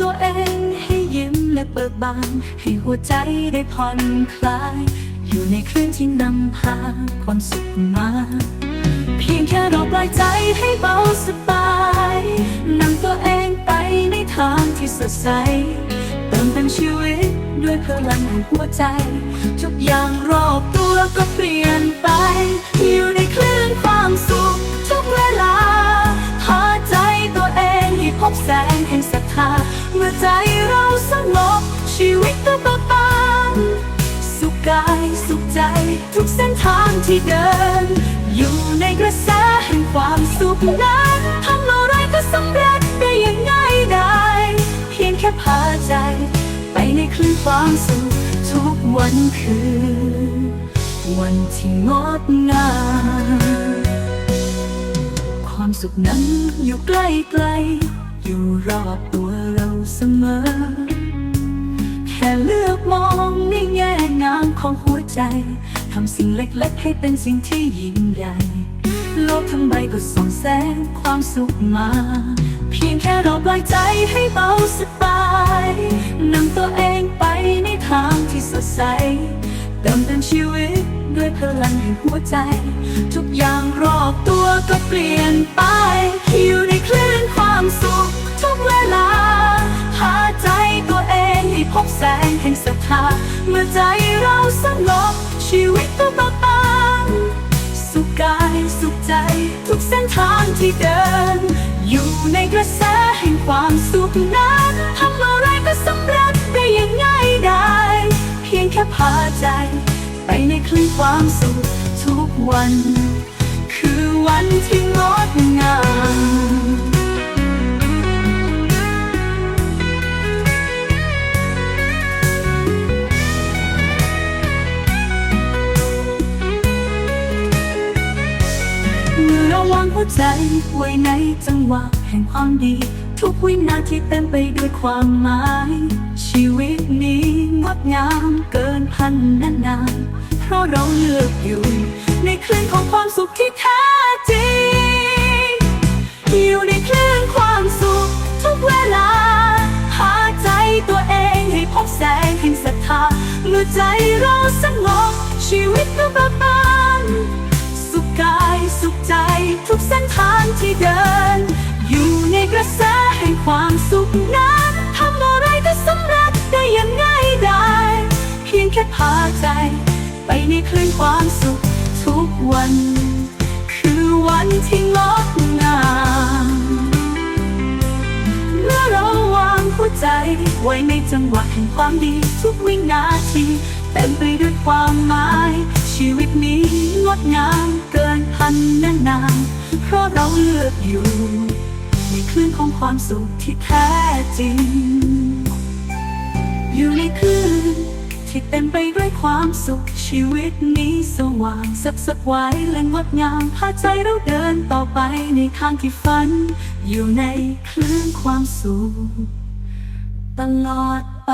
ตัวเองให้ยิ้มและเบิกบานให้หัวใจได้ผ่อนคลาย อยู่ในคลื่นที่นำพาความสุขมา เพียงแค่เราปล่อยใจให้เบาสบายนำตัวเองไปในทางที่สดใสเติมเต็มชีวิตด้วยพลังแห่งหัวใจ ทุกอย่างรอบตัวก็เปลี่ยนไป อบแสงแห่งศรัทธาเมื่อใจเราสงบชีวิตก็เบิกบานสุขกายสุขใจ ทุกเส้นทางที่เดิน อยู่ในกระแสแห่งความสุขนั้นทำอะไรก็สำเร็จได้อย่างง่ายดายเพียงแค่พาใจ ไปในคลื่นความสุขทุกวันคือวันที่งดงามความสุขนั้นอยู่ใกล้ๆ อยู่รอบตัวเราเสมอ แค่เลือกมองในแง่งามของหัวใจ ทำสิ่งเล็กๆให้เป็นสิ่งที่ยิ่งใหญ่ โลกทั้งใบก็ส่องแสงความสุขมา เพียงแค่เราปล่อยใจให้เบาสบายนำตัวเองไปในทางที่สดใสเติมเต็มชีวิต พลังแห่งหัวใจ ทุกอย่างรอบตัวก็เปลี่ยนไปอยู่ในคลื่นความสุขทุกเวลา หาใจตัวเองให้พบแสงแห่งศรัทธาเมื่อใจเราสงบชีวิตก็เบิกบานสุขกายสุขใจ ทุกเส้นทางที่เดิน อยู่ในกระแสแห่งความสุขนั้นทำอะไรก็สำเร็จได้อย่างง่ายดายเพียงแค่พาใจ ไปในคลื่นความสุขทุกวัน คือวันที่งดงามเมื่อราวางหัวใจไว้ในจังหวะแห่งความดี ทุกวินาทีเต็มไปด้วยความหมาย ชีวิตนี้งดงามเกินพันนานานเพราะเราเลือกอยู่ ในคลื่นของความสุขที่แท้จริง อยู่ในคลื่นความสุขทุกเวลา หาใจตัวเองให้พบแสงแห่งศรัทธาเมื่อใจเราสงบชีวิตก็เบิกบานสุขกายสุขใจทุกเส้นทางที่เดิน สุขนั้นทำอะไรก็สำเร็จได้อย่างง่ายดายเพียงแค่พาใจ ไปในคลื่นความสุขทุกวัน คือวันที่งดงามเมื่อเราวางหัวใจ ไว้ในจังหวะแห่งความดีทุกวินาทีเต็มไปด้วยความหมาย ชีวิตนี้งดงามเกินพันนานนานเพราะเราเลือกอยู่ ในคลื่นของความสุขที่แท้จริง อยู่ในคลื่นที่เต็มไปด้วยความสุขชีวิตนี้สว่างสับสไว้และงดงามพาใจเราเดินต่อไปในทางที่ฝัน อยู่ในคลื่นความสุข ตลอดไป